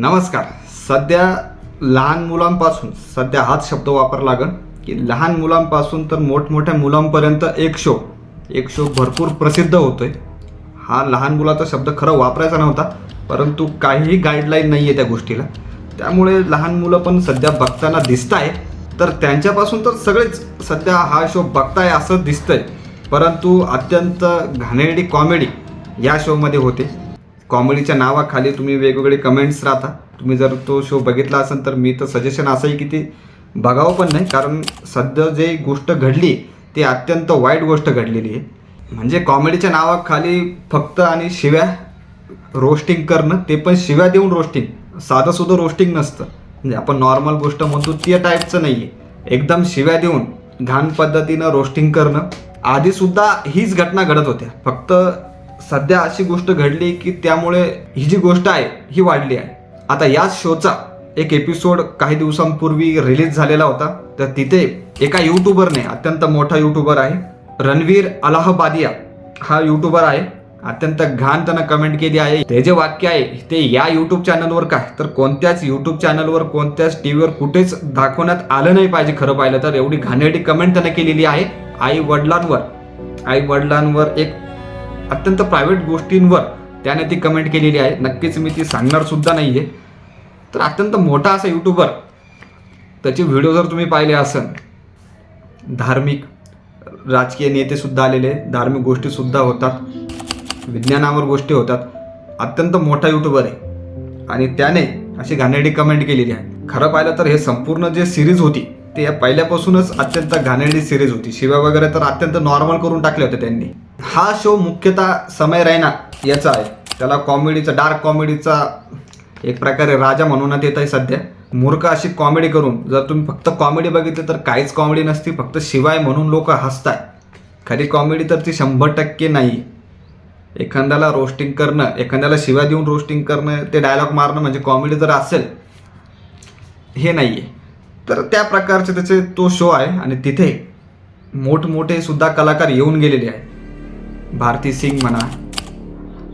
नमस्कार. सध्या लहान मुलांपासून सध्या हाच शब्द वापरला लागण की लहान मुलांपासून तर मोठमोठ्या मुलांपर्यंत एक शो एक शो भरपूर प्रसिद्ध होतोय. हा लहान मुलाचा शब्द खरं वापरायचा नव्हता परंतु काहीही गाईडलाईन नाही आहे त्या गोष्टीला. त्यामुळे लहान मुलं पण सध्या बघताना दिसत आहे तर त्यांच्यापासून तर सगळेच सध्या हा शो बघताय असं दिसतंय. परंतु अत्यंत घाणेरडी कॉमेडी या शोमध्ये होते. कॉमेडीच्या नावाखाली तुम्ही वेगवेगळे कमेंट्स राहता. तुम्ही जर तो शो बघितला असेल तर मी तर सजेशन असं आहे की ते बघावं पण नाही कारण सध्या जे गोष्ट घडली ती अत्यंत वाईट गोष्ट घडलेली आहे. म्हणजे कॉमेडीच्या नावाखाली फक्त आणि शिव्या रोस्टिंग करणं ते पण शिव्या देऊन रोस्टिंग साधं सुद्धा रोस्टिंग नसतं. म्हणजे आपण नॉर्मल गोष्ट म्हणतो त्या टाईपचं नाही आहे एकदम शिव्या देऊन घाण पद्धतीनं रोस्टिंग करणं. आधीसुद्धा हीच घटना घडत होत्या. फक्त सध्या अशी गोष्ट घडली की त्यामुळे ही जी गोष्ट आहे ही वाढली आहे. आता याच शोचा एक एपिसोड काही दिवसांपूर्वी रिलीज झालेला होता. तर तिथे एका युट्यूबरने अत्यंत मोठा युट्यूबर आहे रणवीर अलाहबादिया. हा युट्यूबर आहे. अत्यंत घाण त्यानं कमेंट केली आहे. ते जे वाक्य आहे ते या युट्यूब चॅनलवर काय? तर कोणत्याच युट्यूब चॅनलवर कोणत्याच टीव्हीवर कुठेच दाखवण्यात आलं नाही पाहिजे खरं पाहिलं तर. एवढी घाणेरडी कमेंट त्यानं केलेली आहे. आई वडिलांवर आई वडिलांवर एक अत्यंत प्रायव्हेट गोष्टींवर त्याने ती कमेंट केलेली आहे. नक्कीच मी ती सांगणार सुद्धा आहे तर अत्यंत मोठा असा युट्यूबर त्याचे व्हिडिओ जर तुम्ही पाहिले असन धार्मिक राजकीय नेतेसुद्धा आलेले धार्मिक गोष्टीसुद्धा होतात. विज्ञानावर गोष्टी होतात. अत्यंत मोठा युट्यूबर आहे. आणि त्याने अशी घाणेरडी कमेंट केलेली आहे. खरं पाहिलं तर हे संपूर्ण जे सिरीज होती ते या पहिल्यापासूनच अत्यंत घाणेरडी सिरीज होती. शिव्या वगैरे तर अत्यंत नॉर्मल करून टाकले होते त्यांनी. हा शो मुख्यतः समय रैना याचा आहे. त्याला कॉमेडीचा डार्क कॉमेडीचा एक प्रकारे राजा म्हणूनच येत आहे सध्या. मूर्ख अशी कॉमेडी करून जर तुम्ही फक्त कॉमेडी बघितली तर काहीच कॉमेडी नसती फक्त शिवाय म्हणून लोक हसताय. खरी कॉमेडी तर ती शंभर टक्के नाही. एखाद्याला रोस्टिंग करणं एखाद्याला शिवा देऊन रोस्टिंग करणं ते डायलॉग मारणं म्हणजे कॉमेडी जर असेल हे नाही आहे तर त्या प्रकारचे त्याचे तो शो आहे आणि तिथे मोठमोठे सुद्धा कलाकार येऊन गेलेले आहे भारती सिंग म्हणा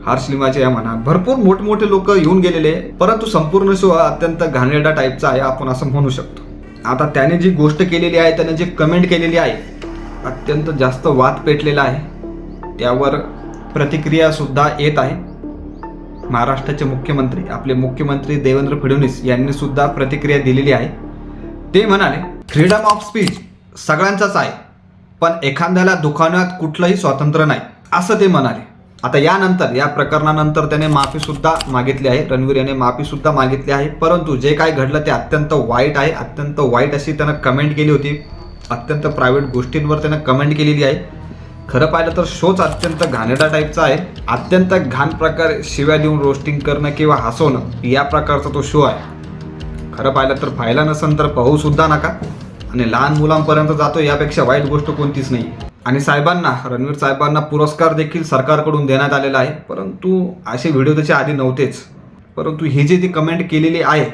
हर्ष लिमाचे म्हणा भरपूर मोठमोठे लोक येऊन गेलेले आहे. परंतु संपूर्ण शो अत्यंत घाणेरडा टाईपचा आहे आपण असं म्हणू शकतो. आता त्याने जी गोष्ट केलेली आहे त्याने जी कमेंट केलेली आहे अत्यंत जास्त वाद पेटलेला आहे. त्यावर प्रतिक्रियासुद्धा येत आहे. महाराष्ट्राचे मुख्यमंत्री आपले मुख्यमंत्री देवेंद्र फडणवीस यांनी सुद्धा प्रतिक्रिया दिलेली आहे. ते म्हणाले फ्रीडम ऑफ स्पीच सगळ्यांचाच आहे पण एखाद्याला दुकानात कुठलंही स्वातंत्र्य नाही. असं ते म्हणाले. आता यानंतर या प्रकरणानंतर त्याने माफीसुद्धा मागितली आहे. रणवीर याने माफीसुद्धा मागितली आहे. परंतु जे काय घडलं ते अत्यंत वाईट आहे. अत्यंत वाईट अशी त्यानं कमेंट केली होती. अत्यंत प्रायव्हेट गोष्टींवर त्यानं कमेंट केलेली आहे. खरं पाहिलं तर शोच अत्यंत घाणेरडा टाईपचा आहे. अत्यंत घाण प्रकारे शिव्या देऊन रोस्टिंग करणं किंवा हसवणं या प्रकारचा तो शो आहे. खरं पाहिलं तर पाहिला नसेल तर पाहूसुद्धा नका. आणि लहान मुलांपर्यंत जातो यापेक्षा वाईट गोष्ट कोणतीच नाही आणि साहेबांना रणवीर साहेबांना पुरस्कार देखील सरकारकडून देण्यात आलेला आहे. परंतु असे व्हिडिओ त्याच्या आधी नव्हतेच. परंतु ही जी ती कमेंट केलेली आहे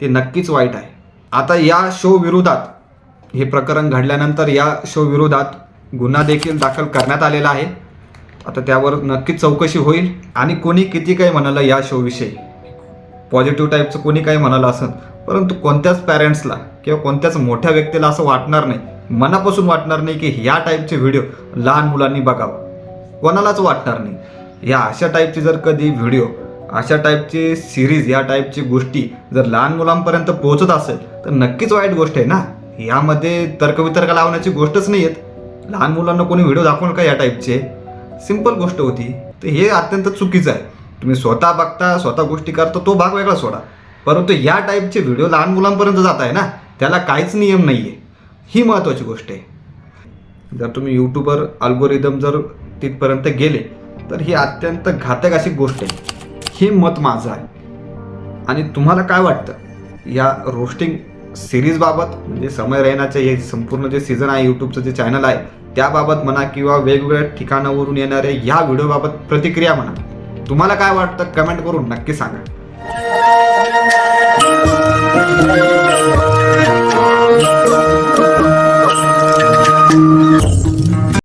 ती नक्कीच वाईट आहे. आता या शो विरोधात हे प्रकरण घडल्यानंतर या शो विरोधात गुन्हा देखील दाखल करण्यात आलेला आहे. आता त्यावर नक्कीच चौकशी होईल. आणि कोणी किती काही म्हणालं या शोविषयी पॉझिटिव्ह टाईपचं कोणी काही म्हणालं असं परंतु कोणत्याच पॅरेंट्सला किंवा कोणत्याच मोठ्या व्यक्तीला असं वाटणार नाही. मनापासून वाटणार नाही की ह्या टाईपचे व्हिडिओ लहान मुलांनी बघावं. कोणालाच वाटणार नाही. या अशा टाईपचे जर कधी व्हिडिओ अशा टाईपचे सिरीज या टाईपची गोष्टी जर लहान मुलांपर्यंत पोहोचत असेल तर नक्कीच वाईट गोष्ट आहे ना. यामध्ये तर्कवितर्क लावण्याची गोष्टच नाही आहेत लहान मुलांना कोणी व्हिडिओ दाखवणार का या टाईपचे सिंपल गोष्ट होती. तर हे अत्यंत चुकीचं आहे. तुम्ही स्वतः बघता स्वतः गोष्टी करता तो भाग वेगळा सोडा. परंतु या टाईपचे व्हिडिओ लहान मुलांपर्यंत जात आहे ना. त्याला काहीच नियम नाही आहे ही महत्त्वाची गोष्ट आहे. जर तुम्ही यूट्यूबर अल्गोरिदम जर तिथपर्यंत गेले तर ही अत्यंत घातक अशी गोष्ट आहे. हे मत माझं आहे. आणि तुम्हाला काय वाटतं? या रोस्टिंग सिरीजबाबत म्हणजे समय रैनाचे हे संपूर्ण जे सीझन आहे यूट्यूबचं जे चॅनल आहे त्याबाबत म्हणा किंवा वेगवेगळ्या ठिकाणावरून येणाऱ्या या व्हिडिओबाबत प्रतिक्रिया म्हणा तुम्हाला काय वाटतं? कमेंट करून नक्की सांगा.